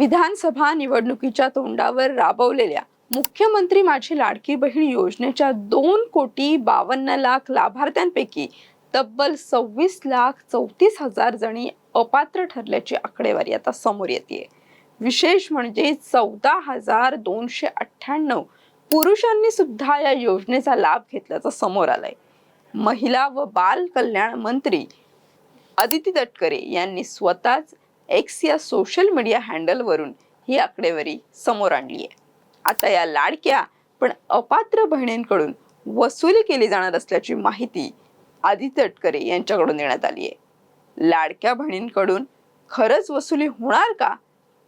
विधानसभा निवडणुकीच्या तोंडावर राबवलेल्या मुख्यमंत्री माझी लाडकी बहीण योजनेच्या दोन कोटी बावन्न लाख लाभार्थ्यांपैकी तब्बल सव्वीस लाख चौतीस हजार जणी अपात्र ठरल्याची आकडेवारी आता समोर येते विशेष म्हणजे चौदा हजार दोनशे अठ्ठ्याण्णव पुरुषांनी सुद्धा या योजनेचा लाभ घेतल्याचं समोर आलंय. महिला व बाल कल्याण मंत्री अदिती तटकरे यांनी स्वतःच एक्स या सोशल मीडिया हँडलवरून ही आकडेवारी समोर आणली आहे आता या लाडक्या पण अपात्र बहिणींकडून वसुली केली जाणार असल्याची माहिती आदित्य तटकरे यांच्याकडून देण्यात आली आहे लाडक्या बहिणींकडून खरंच वसुली होणार का?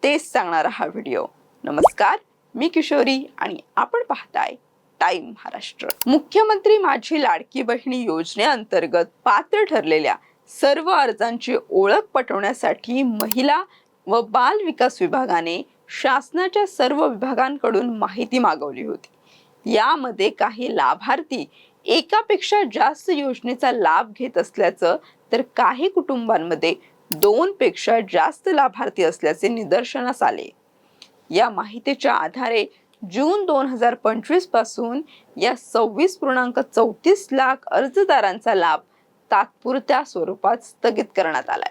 तेच सांगणारा हा व्हिडिओ. नमस्कार मी किशोरी आणि आपण पाहताय टाइम महाराष्ट्र. मुख्यमंत्री माझी लाडकी बहिणी योजनेअंतर्गत पात्र ठरलेल्या सर्व अर्जांची ओळख पटवण्यासाठी महिला व बाल विकास विभागाने शासनाच्या सर्व विभागांकडून माहिती मागवली होती. यामध्ये काही लाभार्थी एकापेक्षा जास्त योजनेचा लाभ घेत असल्याचं तर काही कुटुंबांमध्ये दोन पेक्षा जास्त लाभार्थी असल्याचे निदर्शनास आले. या माहितीच्या आधारे जून दोन हजार पंचवीसपासून या सव्वीस पूर्णांक चौतीस लाख अर्जदारांचा लाभ तात्पुरत्या स्वरूपात स्थगित करण्यात आलाय.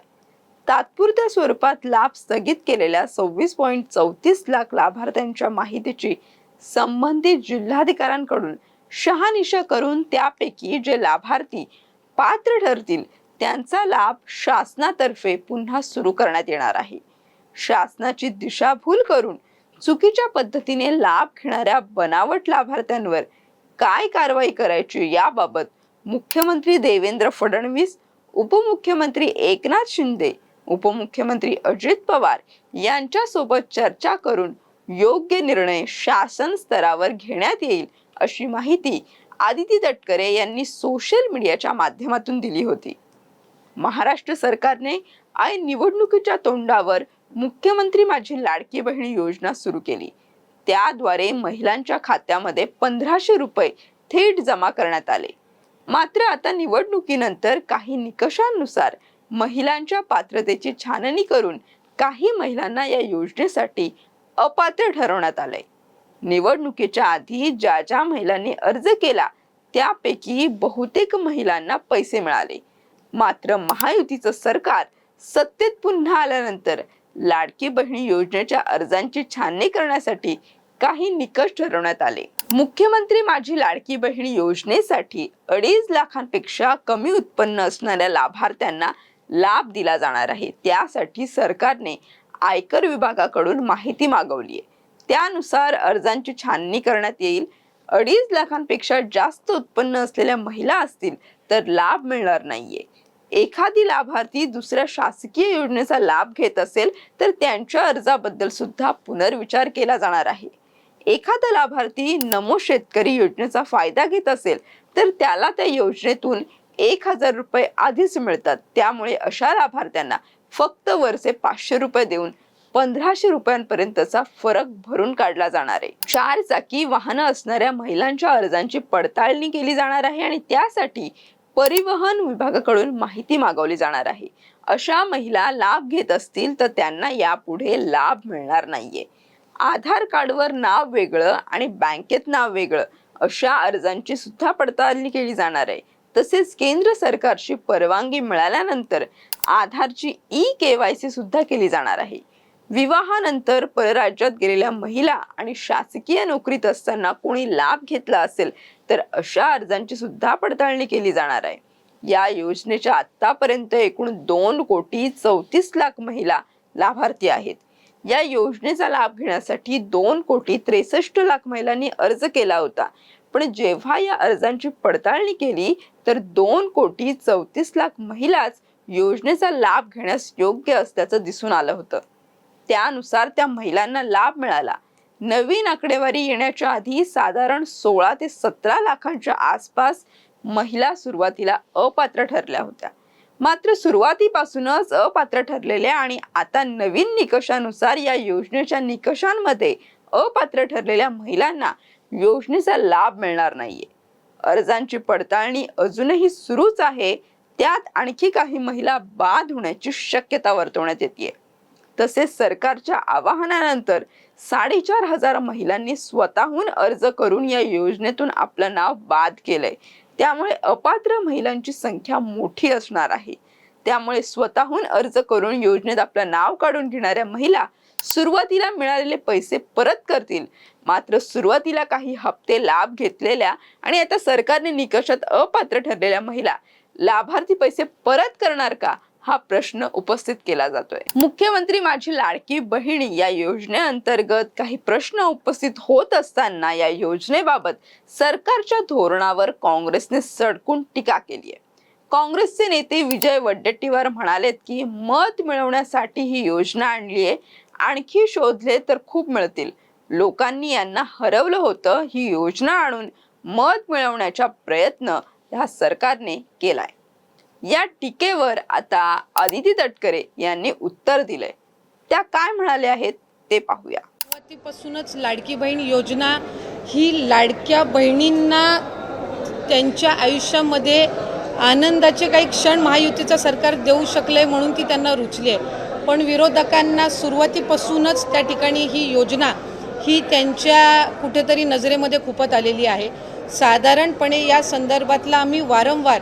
तात्पुरत्या स्वरूपात लाभ स्थगित केलेल्या सव्वीस पॉईंट चौतीस लाख लाभार्थ्यांच्या माहितीची संबंधित जिल्हाधिकाऱ्यांकडून शहानिशा करून त्यापैकी जे लाभार्थी पात्र ठरतील त्यांचा लाभ शासनातर्फे पुन्हा सुरू करण्यात येणार आहे. शासनाची दिशाभूल करून चुकीच्या पद्धतीने लाभ घेणाऱ्या बनावट लाभार्थ्यांवर काय कारवाई करायची याबाबत मुख्यमंत्री देवेंद्र फडणवीस उपमुख्यमंत्री एकनाथ शिंदे उपमुख्यमंत्री अजित पवार यांच्यासोबत चर्चा करून योग्य निर्णय शासन स्तरावर घेण्यात येईल अशी माहिती आदिती तटकरे यांनी सोशल मीडियाच्या माध्यमातून दिली होती. महाराष्ट्र सरकारने आय निवडणुकीच्या तोंडावर मुख्यमंत्री माझी लाडकी बहिणी योजना सुरू केली. त्याद्वारे महिलांच्या खात्यामध्ये पंधराशे रुपये थेट जमा करण्यात आले. मात्र आता निवडणुकीनंतर काही निकषांनुसार महिलांच्या पात्रतेची छाननी करून काही महिलांना या योजनेसाठी अपात्र ठरवण्यात आलंय. निवडणुकीच्या आधी ज्या ज्या महिलांनी अर्ज केला त्यापैकी बहुतेक महिलांना पैसे मिळाले. मात्र महायुतीचं सरकार सत्तेत पुन्हा आल्यानंतर लाडकी बहिणी योजनेच्या अर्जांची छाननी करण्यासाठी काही निकष ठरवण्यात आले. मुख्यमंत्री माझी लाडकी बहीण योजनेसाठी अडीच लाखांपेक्षा कमी उत्पन्न असणाऱ्या लाभार्थ्यांना लाभ दिला जाणार आहे. त्यासाठी सरकारने आयकर विभागाकडून माहिती मागवली आहे. त्यानुसार अर्जांची छाननी करण्यात येईल. अडीच लाखांपेक्षा जास्त उत्पन्न असलेल्या महिला असतील तर लाभ मिळणार नाहीये. एखादी लाभार्थी दुसऱ्या शासकीय योजनेचा लाभ घेत असेल तर त्यांच्या अर्जाबद्दल सुद्धा पुनर्विचार केला जाणार आहे. एखादा लाभार्थी नमो शेतकरी योजनेचा फायदा घेत असेल तर त्याला त्या योजनेतून एक हजार रुपये आधीच मिळतात. त्यामुळे अशा लाभार्थ्यांना फक्त वरचे पाचशे रुपये देऊन पंधराशे रुपयांपर्यंतचा फरक भरून काढला जाणार आहे. चार चाकी वाहनं असणाऱ्या महिलांच्या अर्जांची पडताळणी केली जाणार आहे आणि त्यासाठी परिवहन विभागाकडून माहिती मागवली जाणार आहे. अशा महिला लाभ घेत असतील तर त्यांना यापुढे लाभ मिळणार नाहीये. आधार कार्डवर नाव वेगळं आणि बँकेत नाव वेगळं अशा अर्जांची सुद्धा पडताळणी केली जाणार आहे. तसेच केंद्र सरकारची परवानगी मिळाल्यानंतर आधारची ई के वाय सी सुद्धा केली जाणार आहे. विवाहानंतर परराज्यात गेलेल्या महिला आणि शासकीय नोकरीत असताना कोणी लाभ घेतला असेल तर अशा अर्जांची सुद्धा पडताळणी केली जाणार आहे. या योजनेच्या आतापर्यंत एकूण दोन कोटी चौतीस लाख महिला लाभार्थी आहेत. या योजनेचा लाभ घेण्यासाठी दोन कोटी त्रेसष्ट लाख महिलांनी अर्ज केला होता. पण जेव्हा या अर्जांची पडताळणी केली तर दोन कोटी चौतीस लाख महिलाच योजनेचा लाभ घेण्यास योग्य असल्याचं दिसून आलं होतं. त्यानुसार त्या महिलांना लाभ मिळाला. नवीन आकडेवारी येण्याच्या आधी साधारण सोळा ते सतरा लाखांच्या आसपास महिला सुरुवातीला अपात्र ठरल्या होत्या. मात्र सुरुवातीपासूनच अपात्र ठरलेल्या आणि आता नवीन निकषानुसार या योजनेच्या निकषांमध्ये अपात्र ठरलेल्या महिलांना योजनेचा लाभ मिळणार नाहीये. अर्जांची पडताळणी अजूनही सुरूच आहे. त्यात आणखी काही महिला बाद होण्याची शक्यता वर्तवण्यात येते तसेच सरकारच्या आवाहनानंतर साडेचार हजार महिलांनी स्वतःहून अर्ज करून या योजनेतून आपलं नाव बाद केलंय. त्यामुळे अपात्र महिलांची संख्या मोठी असणार आहे. त्यामुळे स्वतःहून अर्ज करून योजनेत आपलं नाव काढून घेणाऱ्या महिला सुरुवातीला मिळालेले पैसे परत करतील. मात्र सुरुवातीला काही हप्ते लाभ घेतलेल्या आणि आता सरकारने निकषात अपात्र ठरलेल्या महिला लाभार्थी पैसे परत करणार का? हा प्रश्न उपस्थित केला जातोय. मुख्यमंत्री माझी लाडकी बहिणी या योजनेअंतर्गत काही प्रश्न उपस्थित होत असताना या योजनेबाबत सरकारच्या धोरणावर काँग्रेसने सडकून टीका केली आहे. काँग्रेसचे नेते विजय वड्डेट्टीवार म्हणालेत की मत मिळवण्यासाठी ही योजना आणली आहे आणखी शोधले तर खूप मिळतील. लोकांनी यांना हरवलं होतं ही योजना आणून मत मिळवण्याचा प्रयत्न ह्या सरकारने केलाय. या टीकेवर आता आदिती तटकरे यांनी उत्तर दिलंय. त्या काय म्हणाल्या आहेत ते पाहूया. सुरुवातीपासूनच लाडकी बहीण योजना ही लाडक्या बहिणींना त्यांच्या आयुष्यामध्ये आनंदाचे काही क्षण महायुतीचं सरकार देऊ शकले म्हणून ती त्यांना रुचली आहे पण विरोधकांना सुरुवातीपासूनच त्या ठिकाणी ही योजना ही त्यांच्या कुठेतरी नजरेमध्ये खुपत आलेली आहे. साधारणपणे या संदर्भातला आम्ही वारंवार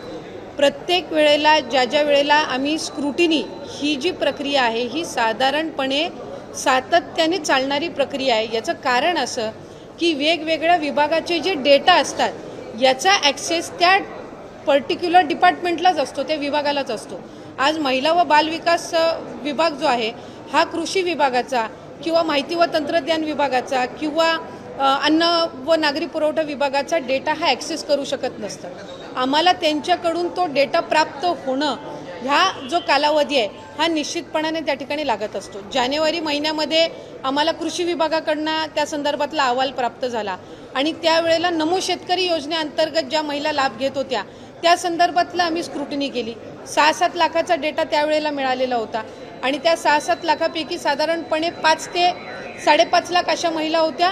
प्रत्येक वेळेला ज्या ज्या वेळेला आम्ही स्क्रुटिनी ही जी प्रक्रिया आहे ही साधारणपणे सातत्याने चालणारी प्रक्रिया आहे. याचं कारण असं की वेगवेगळ्या विभागाचे जे डेटा असतात याचा ॲक्सेस त्या पर्टिक्युलर डिपार्टमेंटलाच असतो त्या विभागालाच असतो. आज महिला व बालविकास विभाग जो आहे हा कृषी विभागाचा किंवा माहिती व तंत्रज्ञान विभागाचा किंवा अन्न व नागरी पुरवठा विभागाचा डेटा हा ॲक्सेस करू शकत नसतं. आम्हाला त्यांच्याकडून तो डेटा प्राप्त होणं ह्या जो कालावधी आहे हा निश्चितपणाने त्या ठिकाणी लागत असतो. जानेवारी महिन्यामध्ये आम्हाला कृषी विभागाकडनं त्या संदर्भातला अहवाल प्राप्त झाला आणि त्यावेळेला नमो शेतकरी योजनेअंतर्गत ज्या महिला लाभ घेत होत्या त्या संदर्भातला आम्ही स्क्रुटनी केली. सहा सात लाखाचा डेटा त्यावेळेला मिळालेला होता आणि त्या सहा सात लाखापैकी साधारणपणे पाच ते साडेपाच लाख अशा महिला होत्या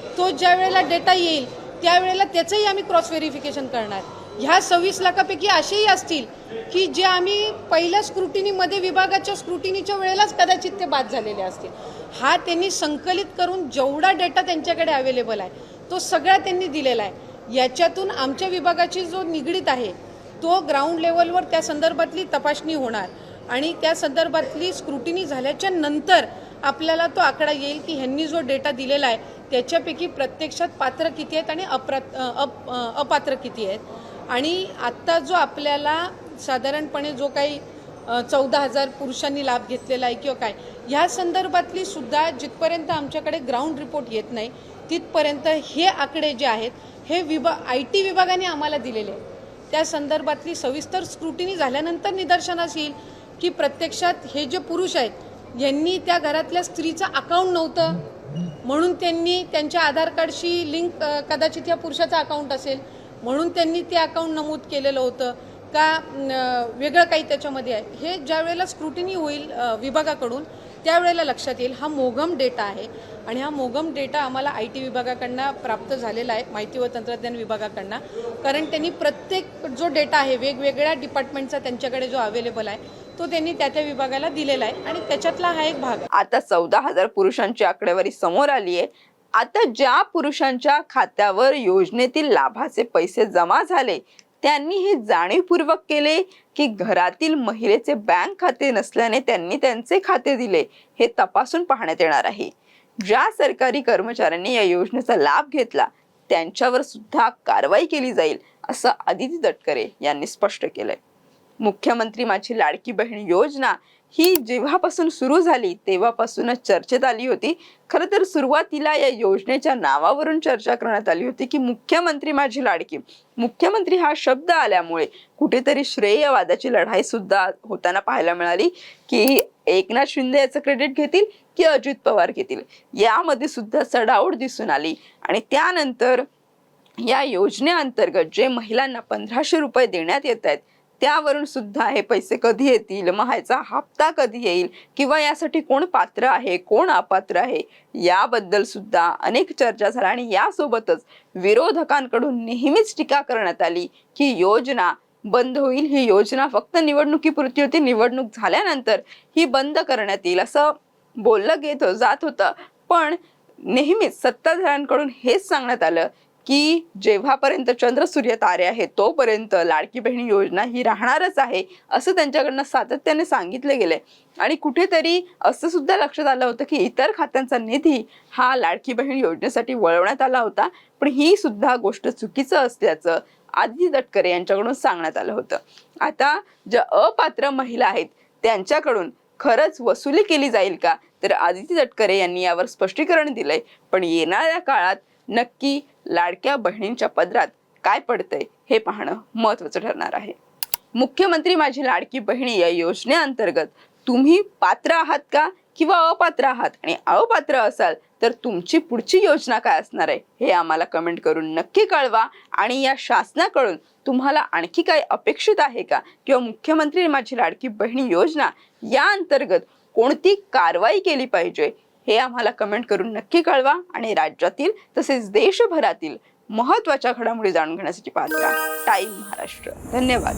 तो ज्या वेळेला डेटा येईल त्यावेळेला त्याचंही आम्ही क्रॉस व्हेरिफिकेशन करणार. ह्या सव्वीस लाखापैकी असेही असतील की जे आम्ही पहिल्या स्क्रुटिनीमध्ये विभागाच्या स्क्रुटिनीच्या वेळेलाच कदाचित ते बाद झालेले असतील. हा त्यांनी संकलित करून जेवढा डेटा त्यांच्याकडे अवेलेबल आहे तो सगळा त्यांनी दिलेला आहे. याच्यातून आमच्या विभागाची जो निगडीत आहे तो ग्राउंड लेवलवर त्या संदर्भातली तपासणी होणार. आणि त्या संदर्भातली स्क्रुटिनी झाल्याच्यानंतर आपल्याला तो आकडा येईल की ह्यांनी जो डेटा दिलेला आहे त्याच्यापैकी प्रत्यक्षात पात्र किती आहेत आणि अप्रात अप अपात्र किती आहेत? आणि आत्ता जो आपल्याला साधारणपणे जो काही चौदा हजार पुरुषांनी लाभ घेतलेला आहे किंवा काय ह्या संदर्भातली सुद्धा जिथपर्यंत आमच्याकडे ग्राउंड रिपोर्ट येत नाही तिथपर्यंत हे आकडे जे आहेत हे विभा आय टी विभागाने आम्हाला दिलेले आहेत. त्या संदर्भातली सविस्तर स्क्रुटिनी झाल्यानंतर निदर्शनास येईल की प्रत्यक्षात हे जे पुरुष आहेत यांनी त्या घरातल्या स्त्रीचं अकाउंट नव्हतं. म्हणून त्यांनी त्यांच्या आधार कार्डशी लिंक कदाचित या पुरुषाचं अकाउंट असेल. म्हणून त्यांनी ते अकाउंट नमूद केलेलं होतं. का वेगळं काही त्याच्यामध्ये आहे. हे ज्या वेळेला स्क्रुटिनी होईल विभागाकडून त्यावेळेला लक्षात येईल हा मोगम डेटा आहे. आणि हा मोगम डेटा आम्हाला आय टी विभागाकडनं प्राप्त झालेला आहे माहिती व तंत्रज्ञान विभागाकडनं. कारण त्यांनी प्रत्येक जो डेटा आहे वेगवेगळ्या डिपार्टमेंटचा त्यांच्याकडे जो अवेलेबल आहे तो त्यांनी त्या त्या विभागाला दिलेला आहे. आणि त्याच्यातला हा एक भाग आता चौदा हजार पुरुषांची आकडेवारी समोर आली आहे. आता ज्या पुरुषांच्या खात्यावर योजनेतील लाभाचे पैसे जमा झाले त्यांनी हे जाणीवपूर्वक केले. की घरातील महिलेचे बँक खाते नसल्याने त्यांनी त्यांचे खाते दिले हे तपासून पाहण्यात येणार आहे. ज्या सरकारी कर्मचाऱ्यांनी या योजनेचा लाभ घेतला त्यांच्यावर सुद्धा कारवाई केली जाईल असं आदिती तटकरे यांनी स्पष्ट केलंय. मुख्यमंत्री माझी लाडकी बहीण योजना ही जेव्हापासून सुरू झाली तेव्हापासूनच चर्चेत आली होती. खरं तर सुरुवातीला या योजनेच्या नावावरून चर्चा करण्यात आली होती की मुख्यमंत्री माझी लाडकी. मुख्यमंत्री हा शब्द आल्यामुळे कुठेतरी श्रेयवादाची लढाई सुद्धा होताना पाहायला मिळाली की एकनाथ शिंदे याचं क्रेडिट घेतील की अजित पवार घेतील? यामध्ये सुद्धा चढाओढ दिसून आली. आणि त्यानंतर या योजनेअंतर्गत जे महिलांना पंधराशे रुपये देण्यात येत आहेत त्यावरून सुद्धा हे पैसे कधी येतील? मग ह्याचा हप्ता कधी येईल? किंवा यासाठी कोण पात्र आहे? कोण अपात्र आहे? याबद्दल सुद्धा अनेक चर्चा झाल्या आणि यासोबतच विरोधकांकडून नेहमीच टीका करण्यात आली की योजना बंद होईल. ही योजना फक्त निवडणुकीपुरती होती. निवडणूक झाल्यानंतर ही बंद करण्यात येईल असं बोललं घेत जात होतं. पण नेहमीच सत्ताधाऱ्यांकडून हेच सांगण्यात आलं की जेव्हापर्यंत चंद्र सूर्य तारे आहे तोपर्यंत लाडकी बहीण योजना ही राहणारच आहे असं त्यांच्याकडनं सातत्याने सांगितलं गेलंय. आणि कुठेतरी असं सुद्धा लक्षात आलं होतं की इतर खात्यांचा निधी हा लाडकी बहीण योजनेसाठी वळवण्यात आला होता पण ही सुद्धा गोष्ट चुकीचं असल्याचं आदिती तटकरे यांच्याकडून सांगण्यात आलं होतं. आता ज्या अपात्र महिला आहेत त्यांच्याकडून खरंच वसुली केली जाईल का? तर आदिती तटकरे यांनी यावर स्पष्टीकरण दिलंय पण येणाऱ्या काळात नक्की लाडक्या बहिणींच्या पदरात काय पडतंय हे पाहणं महत्वाचं ठरणार आहे. मुख्यमंत्री माझी लाडकी बहिणी या योजनेअंतर्गत तुम्ही पात्र आहात का किंवा अपात्र आहात? आणि अपात्र असाल तर तुमची पुढची योजना काय असणार आहे? हे आम्हाला कमेंट करून नक्की कळवा. आणि या शासनाकडून तुम्हाला आणखी काही अपेक्षित आहे का? किंवा मुख्यमंत्री माझी लाडकी बहिणी योजना या अंतर्गत कोणती कारवाई केली पाहिजे? हे आम्हाला कमेंट करून नक्की कळवा आणि राज्यातील तसेच देशभरातील महत्त्वाच्या घडामोडी जाणून घेण्यासाठी पाहत राहा. टाईम महाराष्ट्र. धन्यवाद.